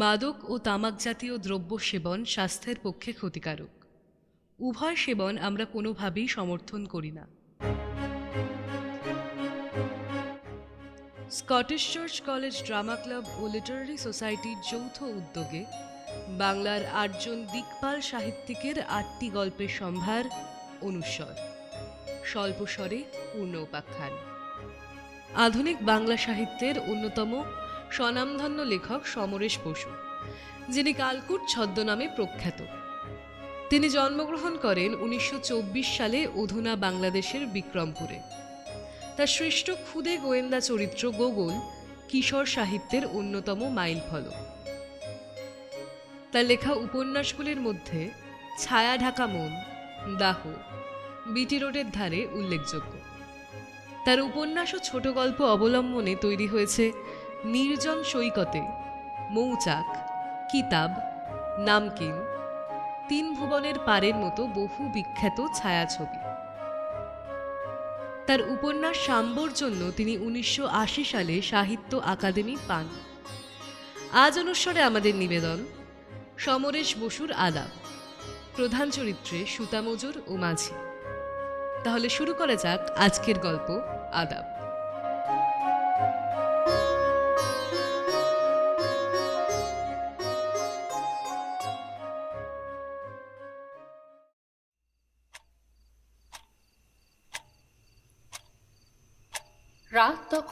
মাদক ও তামাক জাতীয় দ্রব্য সেবন স্বাস্থ্যের পক্ষে ক্ষতিকারক। উভয় সেবন আমরা কোনোভাবেই সমর্থন করি না। Scottish church college drama club ও লিটারারি সোসাইটির যৌথ উদ্যোগে বাংলার আটজন দিকপাল সাহিত্যিকের আটটি গল্পের সম্ভার অনুস্বর স্বল্পস্বরে পূর্ণ উপাখ্যান আধুনিক বাংলা সাহিত্যের অন্যতম স্বনামধন্য লেখক সমরেশ বসু, যিনি কালকুট ছদ্মনামে প্রখ্যাত। তিনি জন্মগ্রহণ করেন উনিশশো চব্বিশ সালে অধুনা বাংলাদেশের বিক্রমপুরে। তার শ্রেষ্ঠ ক্ষুদে গোয়েন্দা চরিত্র গোগল কিশোর সাহিত্যের অন্যতম মাইল ফলক তার লেখা উপন্যাসগুলির মধ্যে ছায়া ঢাকা মন, দাহ, বিটি রোডের ধারে উল্লেখযোগ্য। তার উপন্যাস ও ছোট গল্প অবলম্বনে তৈরি হয়েছে নির্জন সৈকতে, মৌচাক, কিতাব, নামকিন, তিন ভুবনের পারের মতো বহু বিখ্যাত ছায়াছবি। তার উপন্যাস সাম্বর জন্য তিনি উনিশশো আশি সালে সাহিত্য আকাদেমি পান। আজ অনুস্বরে আমাদের নিবেদন, সমরেশ বসুর আলাপ, প্রধান চরিত্রে সুতামজুর ও মাঝি। তাহলে শুরু করা যাক আজকের গল্প আদাব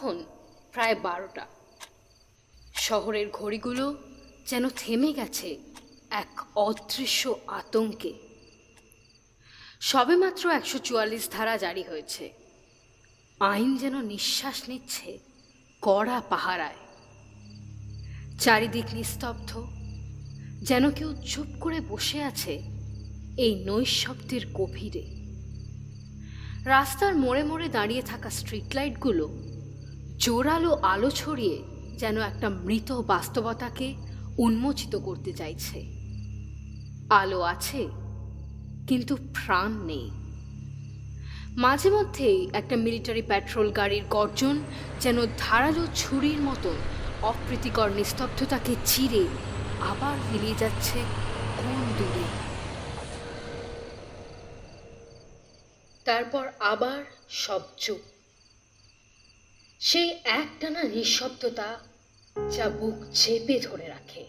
তখন প্রায় বারোটা। শহরের ঘড়িগুলো যেন থেমে গেছে এক অদৃশ্য আতঙ্কে। সবেমাত্র একশো চুয়াল্লিশ ধারা জারি হয়েছে। আইন যেন নিঃশ্বাস নিচ্ছে কড়া পাহারায়। চারিদিক নিস্তব্ধ, যেন কেউ চুপ করে বসে আছে এই নৈশব্দের গভীরে। রাস্তার মোড়ে মোড়ে দাঁড়িয়ে থাকা স্ট্রিট লাইটগুলো জোরালো আলো ছড়িয়ে যেন একটা মৃত বাস্তবতাকে উন্মোচিত করতে চাইছে। আলো আছে, কিন্তু প্রাণ নেই। মাঝে মধ্যেই একটা মিলিটারি প্যাট্রোল গাড়ির গর্জন যেন ধারালো ছুরির মতো অপ্রীতিকর নিস্তব্ধতাকে চিরে আবার মিলিয়ে যাচ্ছে কোন দূরে। তারপর আবার সব চুপ সেই একটানা নিঃশব্দতা যা বুক চেপে ধরে রাখে।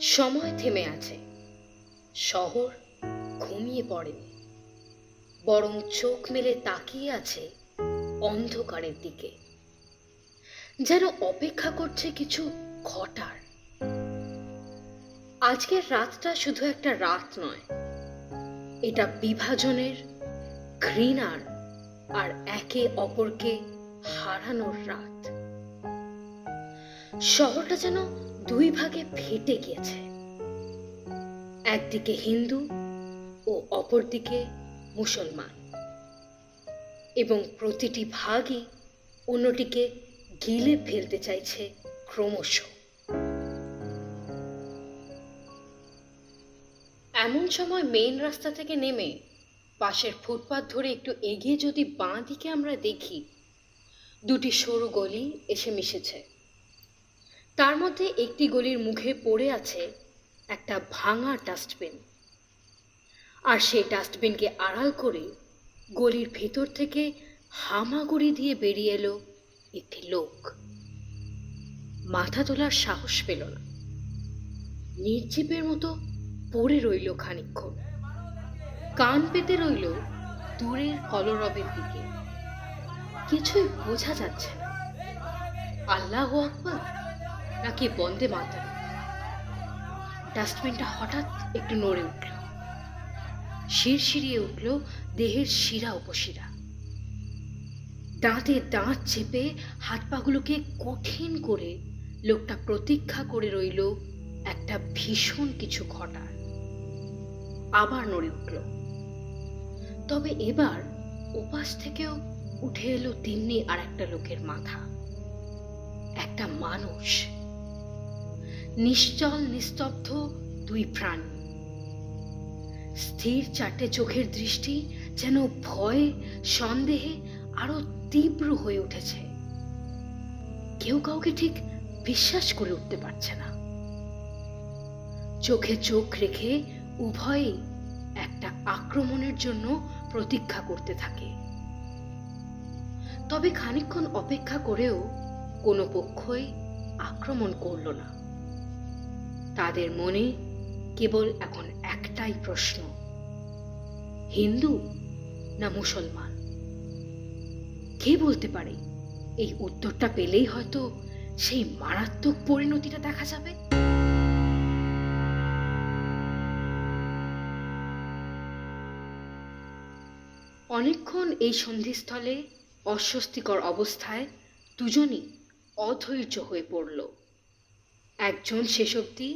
সময় থেমে আছে। শহর ঘুমিয়ে পড়েনি। বরং চোখ মেলে তাকিয়ে আছে অন্ধকারের দিকে। যেন অপেক্ষা করছে কিছু ঘটার। আজকের রাতটা শুধু একটা রাত নয়। এটা বিভাজনের ঘৃণার আর একে অপরকে হারানোর রাত। শহরটা যেন দুই ভাগে ফেটে গিয়েছে। একদিকে হিন্দু ও অপরদিকে মুসলমান। এবং প্রতিটি ভাগই অন্যটিকে গিলে ফেলতে চাইছে ক্রমশ। এমন সময় মেইন রাস্তা থেকে নেমে পাশের ফুটপাথ ধরে একটু এগিয়ে যদি বাঁ দিকে আমরা দেখি, দুটি সরু গলি এসে মিশেছে। তার মধ্যে একটি গলির মুখে পড়ে আছে একটা ভাঙা ডাস্টবিন। আর সেই ডাস্টবিনকে আড়াল করে গলির ভেতর থেকে হামাগুড়ি দিয়ে বেরিয়ে এলো একটি লোক। মাথা তোলার সাহস পেল না। নির্জীবের মতো পড়ে রইল খানিক্ষণ কান পেতে রইল দূরের কলরবের দিকে। কিছুই বোঝা যাচ্ছে না। আল্লাহ আকবর, নাকি বন্দে মাতা ডাস্টবিনটা হঠাৎ একটু নড়ে উঠল। শির শিরিয়ে উঠল দেহের শিরা উপশিরা। দাঁতে দাঁত চেপে হাত পাগুলোকে কঠিন করে লোকটা প্রতীক্ষা করে রইল একটা ভীষণ কিছু ঘটার। আবার নড়ে উঠল। তবে এবার ওপাশ থেকেও উঠে এলো তিন্নি আর একটা লোকের মাথা। একটা মানুষ। নিশ্চল, নিস্তব্ধ দুই প্রাণী। স্থির চারটে চোখের দৃষ্টি যেন ভয়ে, সন্দেহে আরও তীব্র হয়ে উঠেছে। কেউ কাউকে ঠিক বিশ্বাস করে উঠতে পারছে না। চোখে চোখ রেখে উভয়েই একটা আক্রমণের জন্য প্রতীক্ষা করতে থাকে। তবে খানিকক্ষণ অপেক্ষা করেও কোনো পক্ষই আক্রমণ করল না। তাদের মনে কেবল এখন একটাই প্রশ্ন, হিন্দু না মুসলমান? কে বলতে পারে? এই উত্তরটা পেলেই হয়তো সেই মারাত্মক পরিণতিটা দেখা যাবে। অনেকক্ষণ এই সন্ধিস্থলে অস্বস্তিকর অবস্থায় দুজনই অধৈর্য হয়ে পড়ল। একজন শেষ অবধি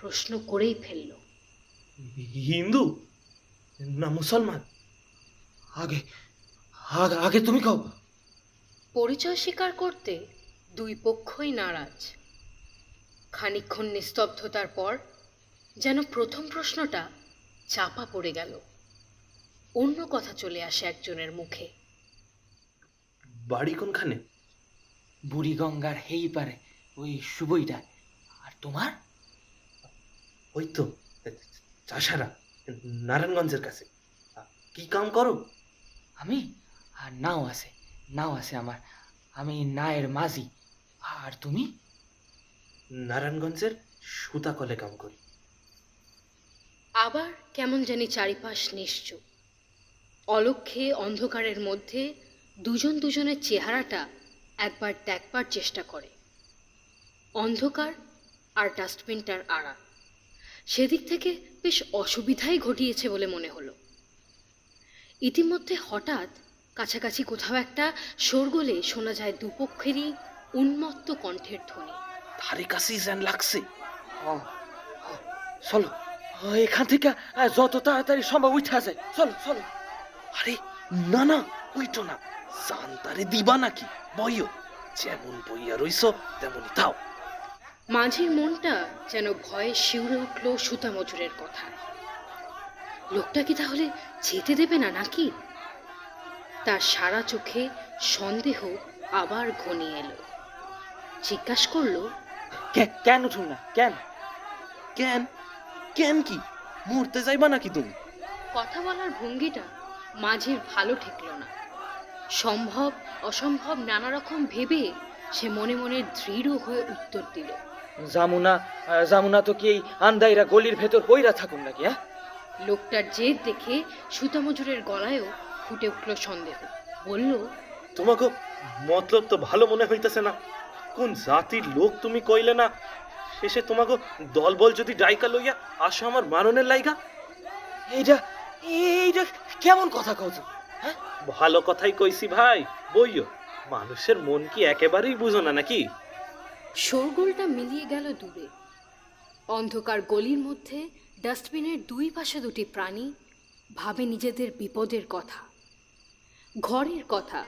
প্রশ্ন করেই ফেলল। হিন্দু না মুসলমান? আগে আগে আগে তুমি কও। পরিচয় স্বীকার করতে দুই পক্ষই নারাজ। খানিকক্ষণ নিস্তব্ধতার পর যেন প্রথম প্রশ্নটা চাপা পড়ে গেল। অন্য কথা চলে আসে একজনের মুখে। বাড়ি কোনখানে? বুড়িগঙ্গার হেই পারে ওই শুভইটা আর তোমার? ওই তো চাষারা নারায়ণগঞ্জের কাছে। কি কাম করো? আমি? আর নাও আছে নাও আছে আমার। আমি নায়ের মাঝি। আর তুমি? নারায়ণগঞ্জের সুতা কলে কাম করি। আবার কেমন জানি চারিপাশ নিশ্চুপ। অলক্ষে অন্ধকারের মধ্যে দুজন দুজনের চেহারাটা একবার দেখবার চেষ্টা করে। অন্ধকার আর ডাস্টবিনটার আড়া সেদিক থেকে বেশ অসুবিধাই ঘটিয়েছে বলে মনে হলো। ইতিমধ্যে হঠাৎ কাছাকাছি কোথাও একটা শোরগোলে শোনা যায় দুপক্ষেরই উন্মত্ত কণ্ঠের ধ্বনি। ধারে কাছেই যেন লাগছে। চলো। এখান থেকে যত তাড়াতাড়ি সম্ভব উঠা যায় চলো চলো। আরে না না ওইটো না। জানতারে দিবা নাকি? বইও। যেমন বইয়া রইছ তেমনই তাও মাঝির মনটা যেন ভয়ে শিউরে উঠল সুতা মজুরের কথা। লোকটা কি তাহলে যেতে দেবে না নাকি? তার সারা চোখে সন্দেহ আবার ঘনিয়ে এলো। জিজ্ঞাসা করল কেন উঠুন না? কেন? কেন? কেন কি? মরতে যাইবা নাকি তুমি? কথা বলার ভঙ্গিটা মাঝির ভালো ঠেকল না। সম্ভব অসম্ভব নানা রকম ভেবে সে মনে মনে দৃঢ় হয়ে উত্তর দিল। জামুনা জামুনা তো কি এই আন্দাইরা গলির ভেতর পইরা থাকুন নাকি হ্যাঁ? লোকটার জেদ দেখে সুতা মজুরের গলায়ও ফুটে উঠল সন্দেহ। বলল তোমাকে মতলব তো ভালো মনে হইতেছে না। কোন জাতির লোক তুমি কইলে না? শেষে তোমাকে দলবল যদি ডাইকা লইয়া আসো আমার মারণের লাইগা? এইটা এইটা কেমন কথা কও তুমি? হ্যাঁ? ভালো কথাই কইছি ভাই বইও। মানুষের মন কি একেবারেই বুঝো না নাকি? শোরগোলটা মিলিয়ে গেল দূরে। অন্ধকার গলির মধ্যে ডাস্টবিনের দুই পাশে দুটি প্রাণী ভাবে নিজেদের বিপদের কথা। ঘরের কথা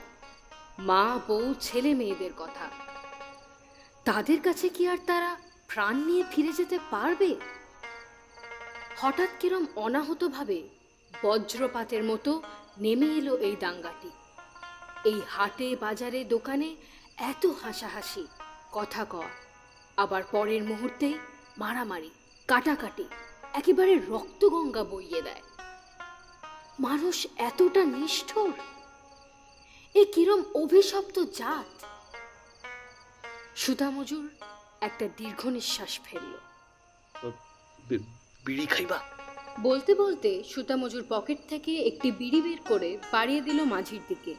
মা বউ ছেলে মেয়েদের কথা। তাদের কাছে কি আর তারা প্রাণ নিয়ে ফিরে যেতে পারবে? হঠাৎ কিরম অনাহতভাবে বজ্রপাতের মতো নেমে এলো এই দাঙ্গাটি। এই হাটে বাজারে দোকানে এত হাসাহাসি, কথা কয়। আবার পরের মুহূর্তেই মারামারি, কাটাকাটি, একেবারে রক্তগঙ্গা বইয়ে দেয়। মানুষ এতটা নিষ্ঠুর? এ কিরম অভিশপ্ত জাত? সুতা মজুর একটা দীর্ঘ নিঃশ্বাস ফেলল বিড়ি খাইবা? বলতে বলতে সুতা মজুর পকেট থেকে একটি বিড়ি বের করে বাড়িয়ে দিল মাঝির দিকে।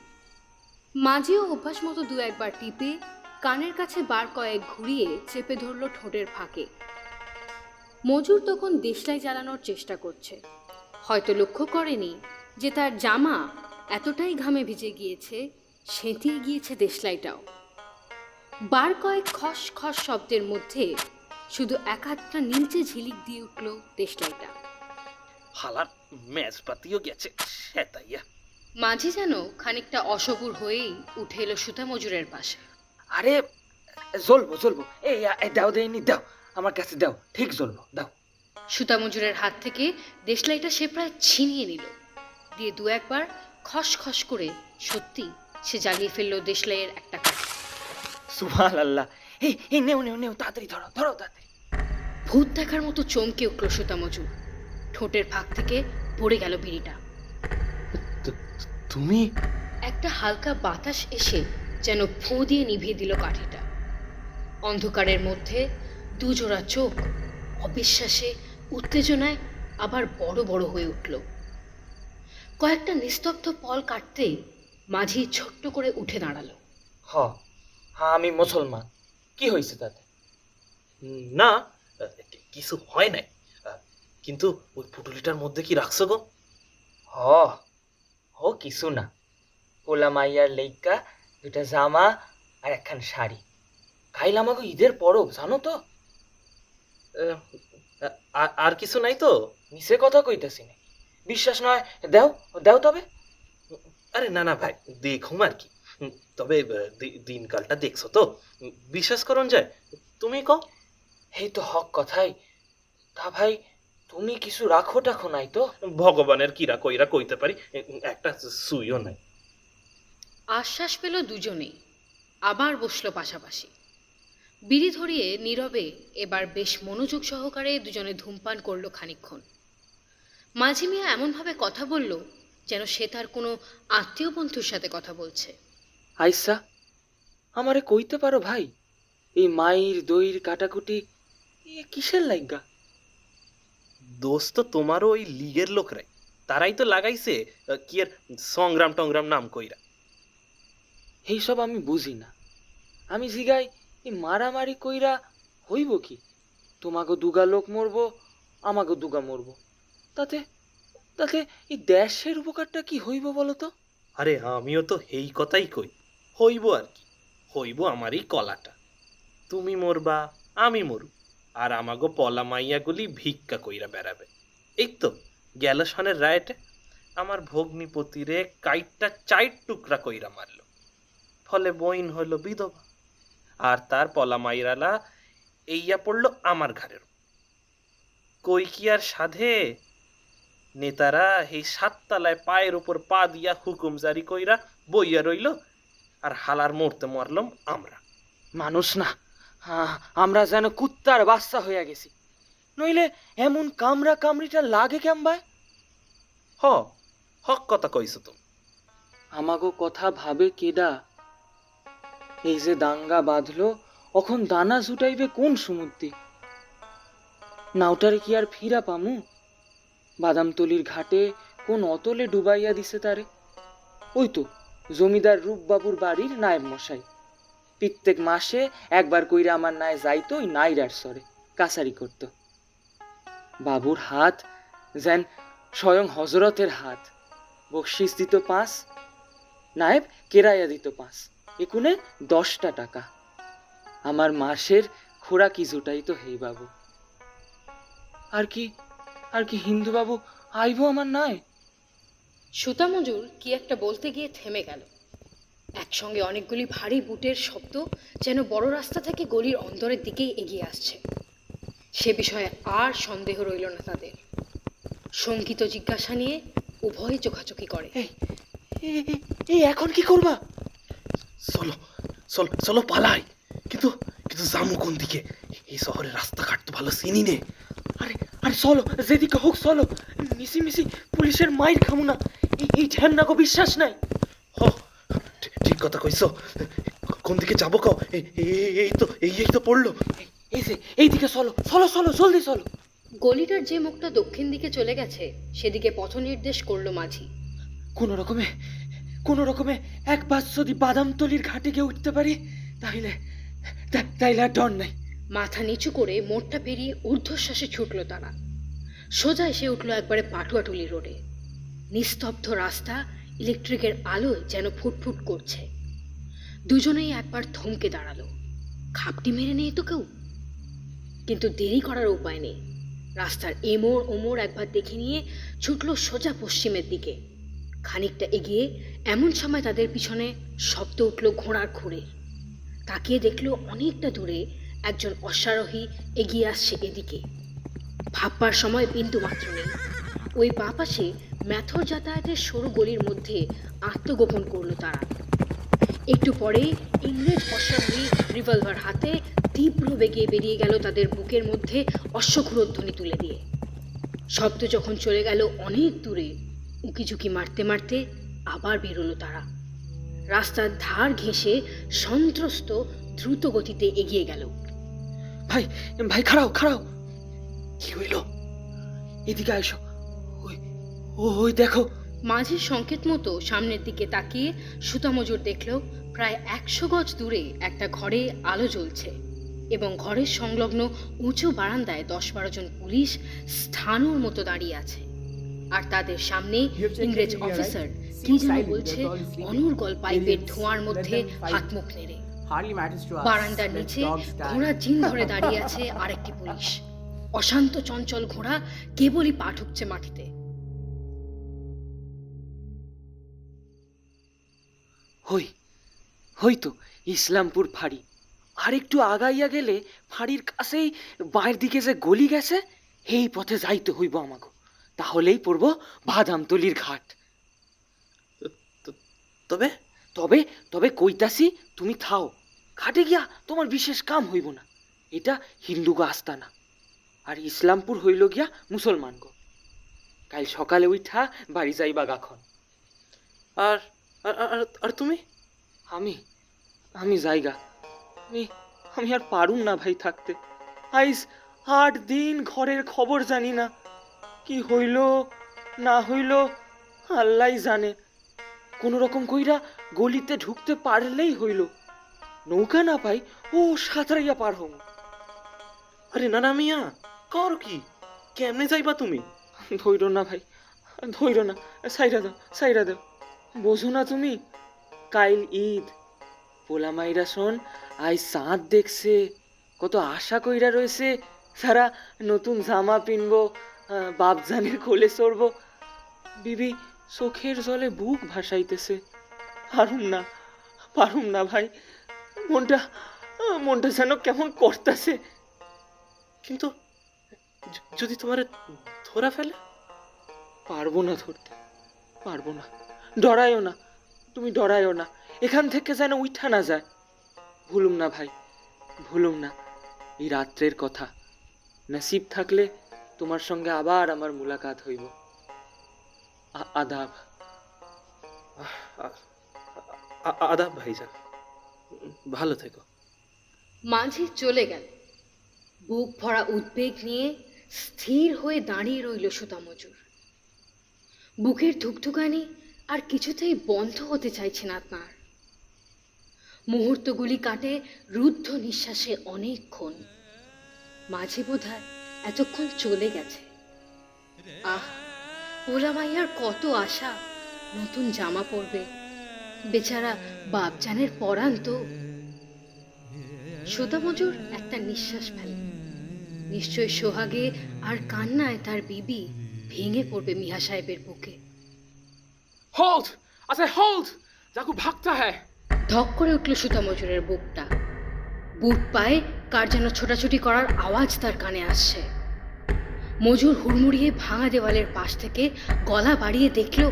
মাঝিও অভ্যাস মতো দু একবার টিপে কানের কাছে বার কয়েক ঘুরিয়ে চেপে ধরল ঠোঁটের ফাঁকে। মজুর তখন দেশলাই জ্বালানোর চেষ্টা করছে। হয়তো লক্ষ্য করেনি যে তার জামা এতটাই ঘামে ভিজে গিয়েছে, সেঁতিয়ে গিয়েছে দেশলাইটাও। বার কয়েক খস খস শব্দের মধ্যে শুধু এক আধটা নীলচে ঝিলিক দিয়ে উঠল দেশলাইটা। হালার মেজপাতিও গেছে সেতাইয়া মাঝি যেন খানিকটা অসবুর হয়েই উঠে এলো সুতা মজুরের পাশে আরে জ্বলবো জ্বলবো এই দাও দেয়নি দাও। আমার কাছে দাও ঠিক জ্বলবো দাও। সুতা মজুরের হাত থেকে দেশলাইটা সে প্রায় ছিনিয়ে নিল। দিয়ে দু একবার খস খস করে সত্যি সে জ্বালিয়ে ফেলল দেশলাইয়ের একটা কাঠ। সুভান আল্লাহ এই এই নেও নেও নেও তাড়াতাড়ি ধরো ধরো তাড়াতাড়ি। ভূত দেখার মতো চমকে উঠল সুতা মজুর। ঠোঁটের ফাঁক থেকে পড়ে গেল বিড়িটা। তুমি? একটা হালকা বাতাস এসে যেন ফোঁ দিয়ে নিভিয়ে দিল কাঠিটা। অন্ধকারের মধ্যে দুজোড়া চোখ অবিশ্বাসে উত্তেজনায় আবার বড় বড় হয়ে উঠল। কয়েকটা নিস্তব্ধ পল কাটতেই মাঝি ছোট্ট করে উঠে দাঁড়াল। হ হ্যাঁ আমি মুসলমান। কি হয়েছে তাতে? না কিছু হয় নাই। কিন্তু ওই পুটুলিটার মধ্যে কি রাখছো গো? হ হ কিছু না। পোলা মাইয়ার লেইকা দুটা জামা আর একখান শাড়ি। কাইল আমাকে ঈদের পরব জানো তো? আর কিছু নাই তো? মিশে কথা কইতাছি না। বিশ্বাস নয় দেও দেও তবে। আরে না না ভাই দেখুম আর কি। তবে দিনকালটা দেখছ তো? বিশ্বাস করুন যায় তুমি কও? এই তো হক কথাই। তা ভাই তুমি কিছু রাখো টাখো নাই তো? ভগবানের কিরা কইরা কইতে পারি একটা সুইও নাই। আশ্বাস পেল দুজনেই আবার বসল পাশাপাশি। বিড়ি ধরিয়ে নীরবে এবার বেশ মনোযোগ সহকারে দুজনে ধূমপান করল খানিকক্ষণ। মাঝি মিয়া এমনভাবে কথা বলল যেন সে তার কোনো আত্মীয় বন্ধুর সাথে কথা বলছে। আইসা আমারে কইতে পারো ভাই এই মায়ের দইর কাটাকুটি এ কিসের লাইগা? দোষ তো তোমারও ওই লিগের লোকরাই। তারাই তো লাগাইছে কি আর সংগ্রাম টংগ্রাম নাম কইরা। এইসব আমি বুঝি না। আমি জিগাই এই মারামারি কইরা হইব কি? তোমাকে দুগা লোক মরবো আমাকে দুগা মরবো। তাতে তাতে এই দেশের উপকারটা কি হইব বলো তো আরে আমিও তো এই কথাই কই। হইব আর কি। হইব আমারই কলাটা। তুমি মরবা আমি মরু আর আমাগো পলা মাইয়াগুলি ভিক্ষা কইরা বেড়াবে। এই তো গেল সনের রায়টে। আমার ভগ্নিপতিরে কাইটটা চাইট টুকরা কইরা মারল। ফলে বইন হইল বিধবা। আর তার পলা মাইরালা এইয়া পড়ল আমার ঘাড়ের কই কি আর সাধে? নেতারা এই সাততলায় পায়ের উপর পা দিয়া হুকুম জারি কইরা বইয়া রইল, আর হালার মরতে মরলাম আমরা। মানুষ না। আমরা যেন কুত্তার বাচ্চা হইয়া গেছি। নইলে এমন কামড়া কামড়িটা লাগে কেমবায় হ হক কথা কইছো তুমি। আমাগো কথা ভাবে কেডা? এই যে দাঙ্গা বাঁধলো অখন দানা জুটাইবে কোন সমুদ্রে? নাওটারে কি আর ফিরা পামু? বাদামতলির ঘাটে কোন অতলে ডুবাইয়া দিছে তারে? ওই তো জমিদার রূপবাবুর বাড়ির নায়েব মশাই। প্রত্যেক মাসে একবার কইরা আমার নায় যাইতো ওই নাইরার সরে কাছারি করত। বাবুর হাত, যেন স্বয়ং হজরতের হাত। বকশিস দিত পাঁচ, নায়েব কেরাইয়া দিত পাঁচ, একুনে দশটা টাকা। আমার মাসের খোরাকি জুটাই তো হেই বাবু। আর কি আর কি হিন্দু বাবু আইবো আমার নয়? সুতা মজুর কি একটা বলতে গিয়ে থেমে গেল। একসঙ্গে অনেকগুলি ভারী বুটের শব্দ যেন বড় রাস্তা থেকে গলির অন্তরের দিকেই এগিয়ে আসছে। সে বিষয়ে আর সন্দেহ রইল না তাদের। শঙ্কিত জিজ্ঞাসা নিয়ে উভয়ে চোখাচোখি করে। এই এখন কি করবা? চলো চলো চলো পালাই। কিন্তু কিন্তু জামু কোন দিকে? এই শহরের রাস্তাঘাট তো ভালো চিনি নে। আরে আরে চলো যেদিকে হোক চলো। মিশি মিশি পুলিশের মাইর খামু না। এই- এই ঝ্যান্নাগো বিশ্বাস নাই। হ ঠিক- কথা কইছো। কোন দিকে যাব কও? এই- এই এই তো এই এই তো পড়ল। এই- এই যে এইদিকে চলো চলো চলো জলদি চলো। গলিটার যে মুখটা দক্ষিণ দিকে চলে গেছে সেদিকে পথ নির্দেশ করল মাঝি। কোনো রকমে কোনো রকমে একবার যদি বাদামতলির ঘাটে গিয়ে উঠতে পারি তাইলে তা- তাইলে আর ডর নাই। মাথা নিচু করে মোড়টা পেরিয়ে ঊর্ধ্বশ্বাসে ছুটল তারা। সোজা এসে উঠল একবারে পাটুয়াটুলি রোডে। নিস্তব্ধ রাস্তা ইলেকট্রিকের আলো যেন ফুটফুট করছে। দুজনেই একবার থমকে দাঁড়াল। খাপটি মেরে নেই তো কেউ? কিন্তু দেরি করার উপায় নেই। রাস্তার এমোর ওমর একবার দেখে নিয়ে ছুটল সোজা পশ্চিমের দিকে। খানিকটা এগিয়ে এমন সময় তাদের পিছনে শব্দ উঠল ঘোড়ার খুঁড়ে তাকিয়ে দেখল অনেকটা দূরে একজন অশ্বারোহী এগিয়ে আসছে এদিকে। ভাববার সময় বিন্দু মাত্র নেই। ওই বাঁ পাশে ম্যাথর যাতায়াতের সরু গলির মধ্যে আত্মগোপন করল তারা। একটু পরেই ইংরেজ অশ্বারোহী রিভলভার হাতে বেগিয়ে বেরিয়ে গেল তাদের বুকের মধ্যে অশ্বক্ষুরধ্বনি তুলে দিয়ে। শব্দ যখন চলে গেল অনেক দূরে, উকিঝুঁকি মারতে মারতে আবার বেরোলো তারা। রাস্তার ধার ঘেঁষে সন্ত্রস্ত দ্রুত গতিতে এগিয়ে গেল। ভাই ভাই, খাড়াও খাড়াও। কি হইল? এদিকে ও- ওই দেখো। মাঝির সংকেত মতো সামনের দিকে তাকিয়ে সুতামজুর দেখল প্রায় একশো গজ দূরে একটা ঘরে আলো জ্বলছে এবং ঘরের সংলগ্ন উঁচু বারান্দায় দশ বারো জন পুলিশ স্থানুর মতো দাঁড়িয়ে আছে। আর তাদের সামনে ইংরেজ অফিসার কি যেন বলছে অনর্গল পাইপের ধোঁয়ার মধ্যে হাত মুখ নেড়ে। বারান্দার নিচে ঘোড়া জিন ধরে দাঁড়িয়ে আছে আরেকটি পুলিশ। অশান্ত চঞ্চল ঘোড়া কেবলই পা ঠুকছে মাটিতে। হই হই তো ইসলামপুর ফাঁড়ি। আর একটু আগাইয়া গেলে ফাঁড়ির কাছেই বাঁয়ের দিকে যে গলি গেছে এই পথে যাইতে হইব আমাকে তাহলেই পড়ব বাদামতলির ঘাট। তবে? তবে তবে কইতাছি তুমি থাও। ঘাটে গিয়া তোমার বিশেষ কাম হইব না। এটা হিন্দু গো আস্তানা। আর ইসলামপুর হইল গিয়া মুসলমান গো। কাল সকালে উঠা বাড়ি যাইবা গাখন। আর আর- আর- আর তুমি? আমি আমি জায়গা। আমি আমি আর পারুম না ভাই থাকতে। আইস, আট দিন ঘরের খবর জানি না। কি হইল, না হইল আল্লাহ জানে। কোনো রকম কইরা গলিতে ঢুকতে পারলেই হইল। নৌকা না পাই, ও সাঁতরাইয়া পার হম। আরে না না মিয়া, কর কি? কেমনে যাইবা তুমি? ধৈর না ভাই ধৈর না। সাইরা দাও সাইরা দাও। বোঝো না তুমি। কাইল ঈদ পোলা মাইরা শোন, আই চাঁদ দেখছে। কত আশা কইরা রয়েছে, সারা নতুন জামা পিনবো বাপজানের কোলে চড়বো বিবি চোখের জলে বুক ভাসাইতেছে। পারুম না পারুম না ভাই, মনটা মনটা যেন কেমন করতেছে। কিন্তু যদি তোমার ধরা ফেলে, পারব না ধরতে, পারব না। ডরায়ও না তুমি ডরায়ও না। এখান থেকে যেন উঠা না যায়। ভুলুম না ভাই ভুলুম না। এই রাত্রের কথা। নসিব থাকলে তোমার সঙ্গে আবার আমার মুলাকাত হইব। আদাব। আদাব ভাইজান ভালো থেকো। মাঝি চলে গেল। বুক ভরা উদ্বেগ নিয়ে স্থির হয়ে দাঁড়িয়ে রইল সুতামজুর বুকের ধুকধুকানি আর কিছুতেই বন্ধ হতে চাইছে না তাঁর। মুহূর্তগুলি কাটে রুদ্ধ নিঃশ্বাসে অনেকক্ষণ। মাঝে বোধহয় এতক্ষণ চলে গেছে। আহ ওলা মাইয়ার কত আশা! নতুন জামা পরবে। বেচারা বাপজানের পরান তো। সুতামজুর একটা নিঃশ্বাস ফেলে। নিশ্চয় সোহাগে আর কান্নায় তার বিবি ভেঙে পড়বে মিহা সাহেবের বুকে। হোল্ড আচ্ছা হোল্ড যাকু ভাগতা হ্যায়। ধক করে উঠল সুতা মজুরের বুকটা। বুট পায়ে কার যেন ছোটাছুটি করার আওয়াজ তার কানে আসছে। মজুর হুড়মুড়িয়ে ভাঙা দেওয়ালের পাশ থেকে গলা বাড়িয়ে দেখল,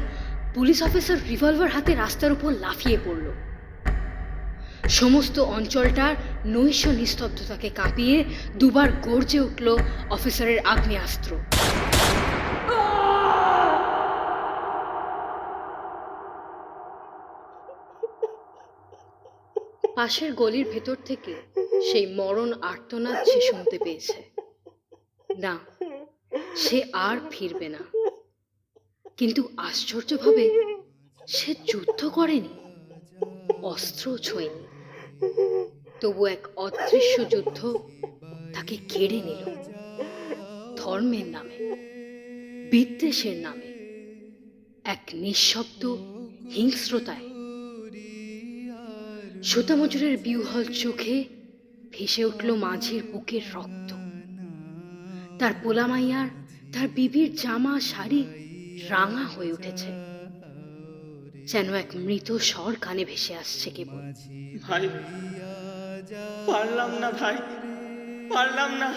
পুলিশ অফিসার রিভলভার হাতে রাস্তার উপর লাফিয়ে পড়ল। সমস্ত অঞ্চলটার নৈশ নিস্তব্ধতাকে কাঁপিয়ে দুবার গর্জে উঠল অফিসারের আগ্নেয়াস্ত্র। পাশের গলির ভেতর থেকে সেই মরণ আর্তনাদ সে শুনতে পেয়েছে। না, সে আর ফিরবে না। কিন্তু আশ্চর্যভাবে সে যুদ্ধ করেনি, অস্ত্র ছোঁয়নি। তবু এক অদৃশ্য যুদ্ধ তাকে কেড়ে নিল। ধর্মের নামে, বিদ্বেষের নামে, এক নিঃশব্দ হিংস্রতায়। সুতামজুরের বিউহল চোখে ভেসে উঠল মাঝির বুকের রক্ত। তার পোলামাইয়ার, তার বিবির জামা শাড়ি রাঙা হয়ে উঠেছে। যেন এক মৃত স্বর কানে ভেসে আসছে কেবল। ভাই, পারলাম না ভাই, পারলাম না।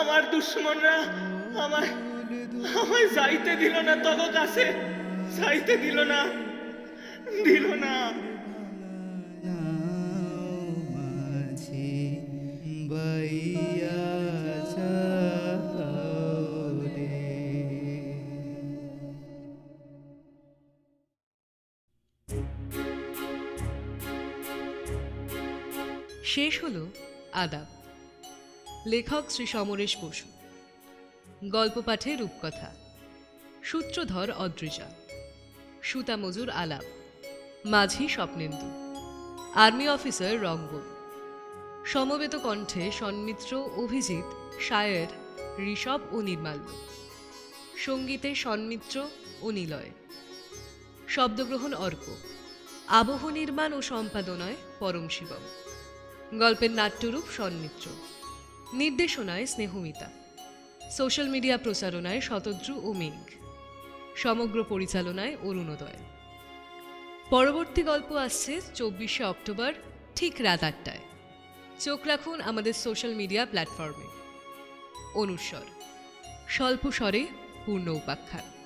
আমার দুশ্মনরা আমায় আমায় যাইতে দিল না তব কাছে, যাইতে দিল না দিল না। শেষ হলো আদাব। লেখক শ্রী সমরেশ বসু। গল্প পাঠে রূপকথা। সূত্রধর অদ্রিজা। সুতা মজুর আলাপ। মাঝি স্বপ্নেন্দু। আর্মি অফিসার রঙ্গন। সমবেত কণ্ঠে সন্মিত্র অভিজিৎ সায়ের ঋষভ ও নির্মাল্য। সঙ্গীতে সন্মিত্র ও নিলয়। শব্দগ্রহণ অর্ক। আবহ নির্মাণ ও সম্পাদনায় পরম শিবম। গল্পের নাট্যরূপ সন্মিত্র নির্দেশনায় স্নেহমিতা। সোশ্যাল মিডিয়া প্রচারণায় শতদ্রু ও মেঘ। সমগ্র পরিচালনায় অরুণোদয়। পরবর্তী গল্প আসছে চব্বিশে অক্টোবর, ঠিক রাত আটটায়। চোখ রাখুন আমাদের সোশ্যাল মিডিয়া প্ল্যাটফর্মে। অনুস্বর স্বল্প স্বরে পূর্ণ উপাখ্যান।